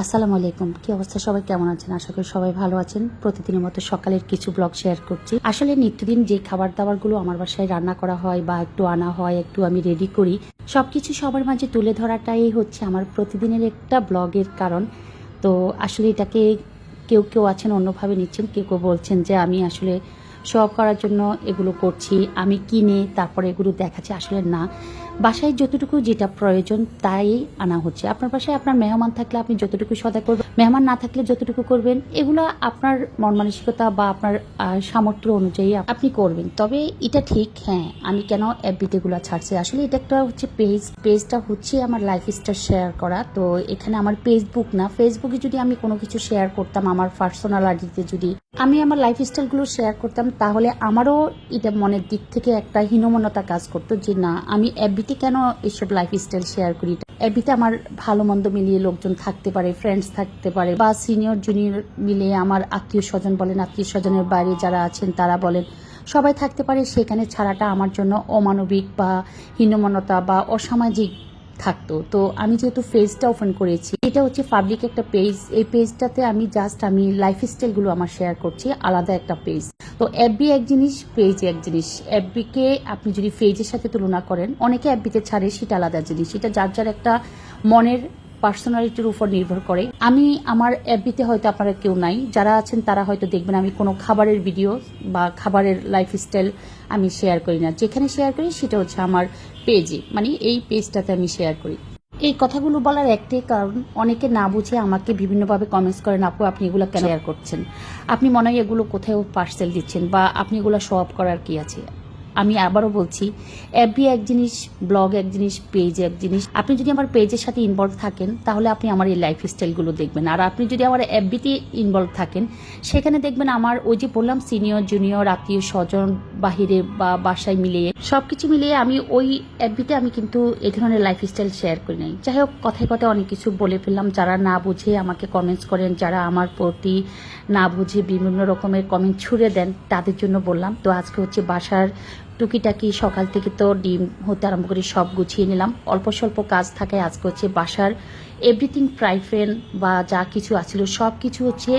আসসালামু আলাইকুম। কি অবস্থা? সবাই কেমন আছেন? আশা করি সবাই ভালো আছেন। প্রতিদিনের মতো সকালের কিছু ব্লগ শেয়ার করছি। আসলে নিত্যদিন যে খাবার দাবারগুলো আমার বাসায় রান্না করা হয় বা একটু আনা হয়, একটু আমি রেডি করি, সবকিছু সবার মাঝে তুলে ধরাটাই হচ্ছে আমার প্রতিদিনের একটা ব্লগের কারণ। তো আসলে এটাকে কেউ কেউ আছেন, অন্যভাবে নিচ্ছেন, কেউ কেউ বলছেন যে আমি আসলে শো করার জন্য এগুলো করছি, আমি কিনে তারপরে এগুলো দেখাচ্ছি, আসলে না। বাসায় যতটুকু যেটা প্রয়োজন তাই আনা হচ্ছে। আপনার বাসায় আপনার মেহমান থাকলে আপনি যতটুকু সদা করবেন, মেহমান না থাকলে যতটুকু করবেন, এগুলো আপনার মন মানসিকতা বা আপনার সামর্থ্য অনুযায়ী আপনি করবেন। তবে এটা ঠিক হ্যাঁ আমি কেন এফবিতে গুলো ছাড়ছি? আসলে এটা একটা হচ্ছে পেজ পেজটা হচ্ছে আমার লাইফ লাইফস্টাইল শেয়ার করা। তো এখানে আমার ফেসবুক না ফেসবুকে যদি আমি কোনো কিছু শেয়ার করতাম, আমার পার্সোনাল আইডিতে যদি আমি আমার লাইফস্টাইলগুলো শেয়ার করতাম, তাহলে আমারও এটা মনের দিক থেকে একটা হীনমনতা কাজ করতো যে, না, আমি এফবিতে কেন এসব লাইফস্টাইল শেয়ার করি? এফবিতে আমার ভালো মন্দ মিলিয়ে লোকজন থাকতে পারে ফ্রেন্ডস থাকতে পারে বা সিনিয়র জুনিয়র মিলে আমার আত্মীয় স্বজন বলেন, আত্মীয় স্বজনের বাইরে যারা আছেন তারা বলেন, সবাই থাকতে পারে, সেখানে ছাড়াটা আমার জন্য অমানবিক বা হীনমনতা বা অসামাজিক থাকতো। তো আমি যেহেতু পেজটা ওপেন করেছি, এটা হচ্ছে পাবলিক একটা পেজ এই পেজটাতে আমি জাস্ট আমি লাইফ স্টাইলগুলো আমার শেয়ার করছি, আলাদা একটা পেজ তো এফবি এক জিনিস পেজ এক জিনিস। অ্যাপবিকে আপনি যদি পেজের সাথে তুলনা করেন, অনেকে অ্যাপবিতে ছাড়ে, সেটা আলাদা জিনিস। সেটা যার যার একটা মনের পার্সোনালিটির উপর নির্ভর করে। আমি আমার এফবিতে হয়তো আপনারা কেউ নাই। যারা আছেন, তারা হয়তো দেখবেন আমি কোনো খাবারের ভিডিও বা খাবারের লাইফস্টাইল আমি শেয়ার করি না। যেখানে শেয়ার করি, সেটা হচ্ছে আমার পেজে মানে এই পেজটাতে আমি শেয়ার করি। এই কথাগুলো বলার একটাই কারণ, অনেকে না বুঝে আমাকে বিভিন্নভাবে কমেন্টস করেন, আপু, আপনি এগুলো কেন শেয়ার করছেন? আপনি মনে হয় এগুলো কোথাও পার্সেল দিচ্ছেন বা আপনি এগুলো শো অফ করার কি আছে? আমি আবারও বলছি এফবি এক জিনিস ব্লগ এক জিনিস পেজ এক জিনিস, আপনি যদি আমার পেজের সাথে ইনভলভ থাকেন, তাহলে আপনি আমার এই লাইফ স্টাইলগুলো দেখবেন। আর আপনি যদি আমার এফবিতে ইনভলভ থাকেন, সেখানে দেখবেন আমার ওই যে বললাম সিনিয়র জুনিয়র আত্মীয় স্বজন, বাহিরে বা বাসায় মিলিয়ে সব কিছু মিলিয়ে আমি ওই এফবিতে আমি কিন্তু এ ধরনের লাইফস্টাইল শেয়ার করি নাই। যাই হোক, কথায় কথায় অনেক কিছু বলে ফেললাম। যারা না বুঝে আমাকে কমেন্টস করেন, যারা আমার প্রতি না বুঝে বিভিন্ন রকমের কমেন্ট ছুড়ে দেন, তাদের জন্য বললাম। তো আজকে হচ্ছে বাসার টুকিটাকি সকাল থেকে তো ডিম হতে আরম্ভ করে সব গুছিয়ে নিলাম। অল্প স্বল্প কাজ থাকায় আজকে হচ্ছে বাসার এভরিথিং প্রাইফেন বা যা কিছু আছিল সব কিছু হচ্ছে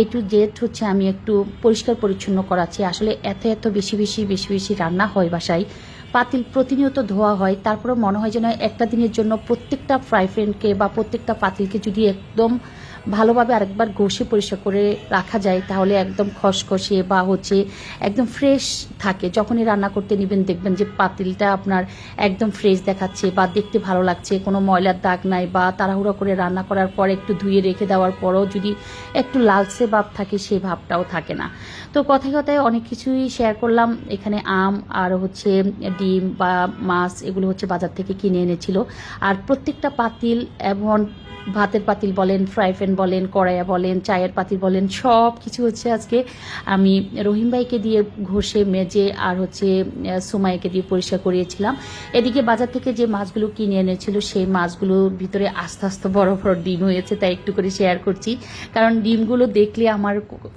এ টু জেড হচ্ছে আমি একটু পরিষ্কার পরিচ্ছন্ন করাচ্ছি। আসলে এত এত বেশি বেশি বেশি বেশি রান্না হয় বাসায়। পাতিল প্রতিনিয়ত ধোয়া হয় তারপরে মনে হয় যেন একটা দিনের জন্য প্রত্যেকটা ফ্রাই বা প্রত্যেকটা পাতিলকে যদি একদম ভালোভাবে আরেকবার ঘষে পরিষ্কার করে রাখা যায়, তাহলে একদম খসখসে বা হচ্ছে একদম ফ্রেশ থাকে। যখনই রান্না করতে নেবেন দেখবেন যে পাতিলটা আপনার একদম ফ্রেশ দেখাচ্ছে বা দেখতে ভালো লাগছে। কোনো ময়লার দাগ নাই বা তাড়াহুড়ো করে রান্না করার পর একটু ধুয়ে রেখে দেওয়ার পরও যদি একটু লালচে ভাব থাকে সেই ভাবটাও থাকে না। তো কথায় কথায় অনেক কিছুই শেয়ার করলাম। এখানে আম আর হচ্ছে ডিম বা মাছ এগুলো হচ্ছে বাজার থেকে কিনে এনেছিল। আর প্রত্যেকটা পাতিল এবং ভাতের পাতিল বলেন ফ্রাই প্যান বলেন, কড়াইয়া বলেন, চায়ের পাতি বলেন, সব কিছু হচ্ছে আজকে আমি রহিম ভাইকে দিয়ে ঘষে মেজে আর হচ্ছে সুমাইকে দিয়ে পরিষ্কার করিয়েছিলাম। এদিকে বাজার থেকে যে মাছগুলো কিনে এনেছিল, সেই মাছগুলোর ভিতরে আস্তে আস্তে বড় বড় ডিম হয়েছে, তাই একটু করে শেয়ার করছি। কারণ ডিমগুলো দেখলে আমার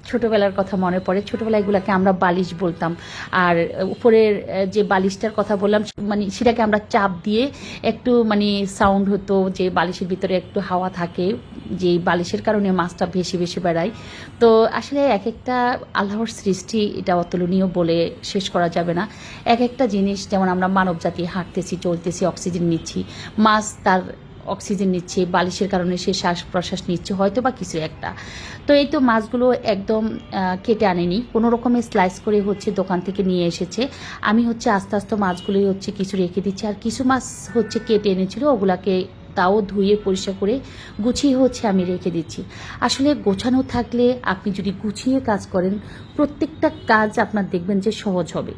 ছোটবেলার কথা মনে পড়ে। ছোটবেলায় এগুলোকে আমরা বালিশ বলতাম। আর উপরের যে বালিশটার কথা বললাম মানে সেটাকে আমরা চাপ দিয়ে একটু মানে সাউন্ড হতো যে বালিশের ভিতরে একটু হাওয়া থাকে। যে বালিশের কারণে মাছটা ভেসে ভেসে বেড়ায়। তো আসলে এক একটা আল্লাহর সৃষ্টি এটা অতুলনীয় বলে শেষ করা যাবে না। এক একটা জিনিস, যেমন আমরা মানব জাতি হাঁটতেছি, চলতেছি, অক্সিজেন নিচ্ছি, মাছ তার অক্সিজেন নিচ্ছে, বালিশের কারণে সে শ্বাস প্রশ্বাস নিচ্ছে, হয়তো বা কিছু একটা। তো এই তো মাছগুলো একদম কেটে আনেনি। কোনো রকমের স্লাইস করে হচ্ছে দোকান থেকে নিয়ে এসেছে। আমি হচ্ছে আস্তে আস্তে মাছগুলোই হচ্ছে কিছু রেখে দিচ্ছি। আর কিছু মাছ হচ্ছে কেটে এনেছিল, ওগুলাকে তাও ধুয়ে পরিষ্কার করে গুছিয়ে হচ্ছে আমি রেখে দিচ্ছি। আসলে গোছানো থাকলে আপনি যদি গুছিয়ে কাজ করেন, প্রত্যেকটা কাজ আপনার দেখবেন যে সহজ হবে।